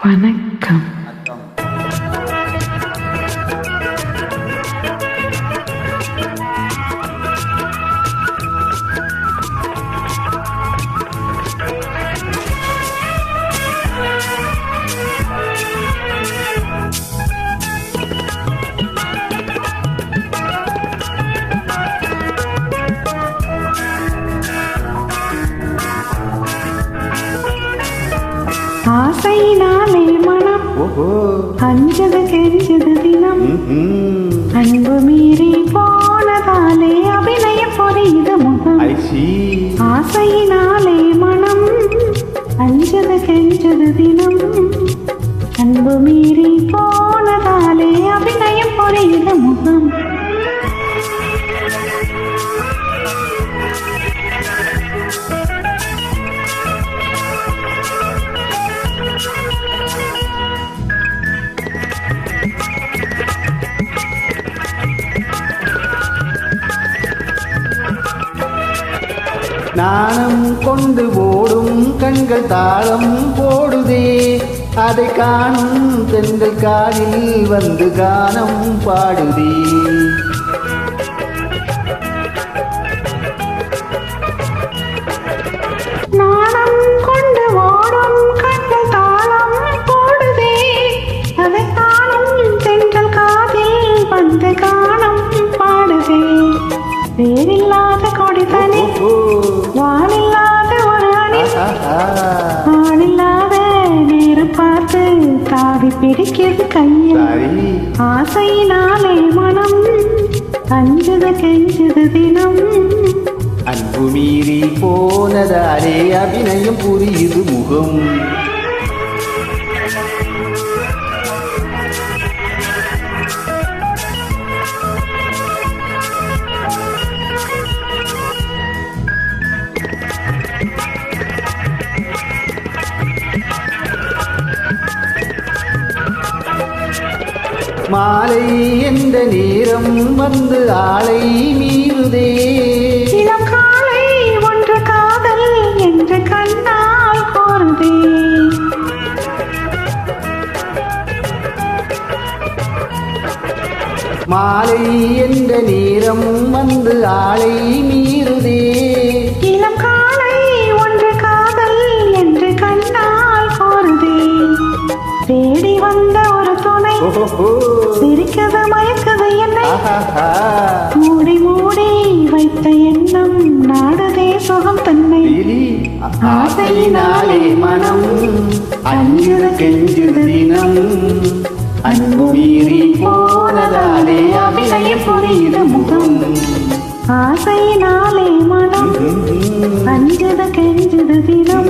வணக்கம் அஞ்சது கெஞ்சது தினம். அன்பு மீறி போனதாலே அபிநய பொறியுது முகம். ஆசையினாலே மனம். அஞ்சது கெஞ்சது தினம். அன்பு மீறி போனதாலே நாணம் கொண்டு ஓடும் கண்கள் தாளம் போடுதே. அதை காணும் பெண்கள் காலில் வந்து கானம் பாடுதே. நாணம் பிடிக்கிறது கையில். ஆசையினாலே மனம் அஞ்சுது கெஞ்சுது தினம். அன்பு மீறி போனதாலே அபிநயம் புரியுது முகம். மாலை என்ற நேரம் வந்து ஆளை மீறுதே. இளம் காலை ஒன்று காதல் என்று கண்ணால் கோருதே மாலை என்ற நேரம் வந்து ஆளை மீறுதே. இளம் காலை ஒன்று மூடி மூடி வைத்த எண்ணம் நாடுதே சுகம் தன்னை. ஆசையினாலே மனம் அஞ்சுது கெஞ்சுது தினம். அன்பு மீறி போனதாலே அபிநயம் புரியுது முகம். ஆசையினாலே மனம் அஞ்சது கெஞ்சது தினம்.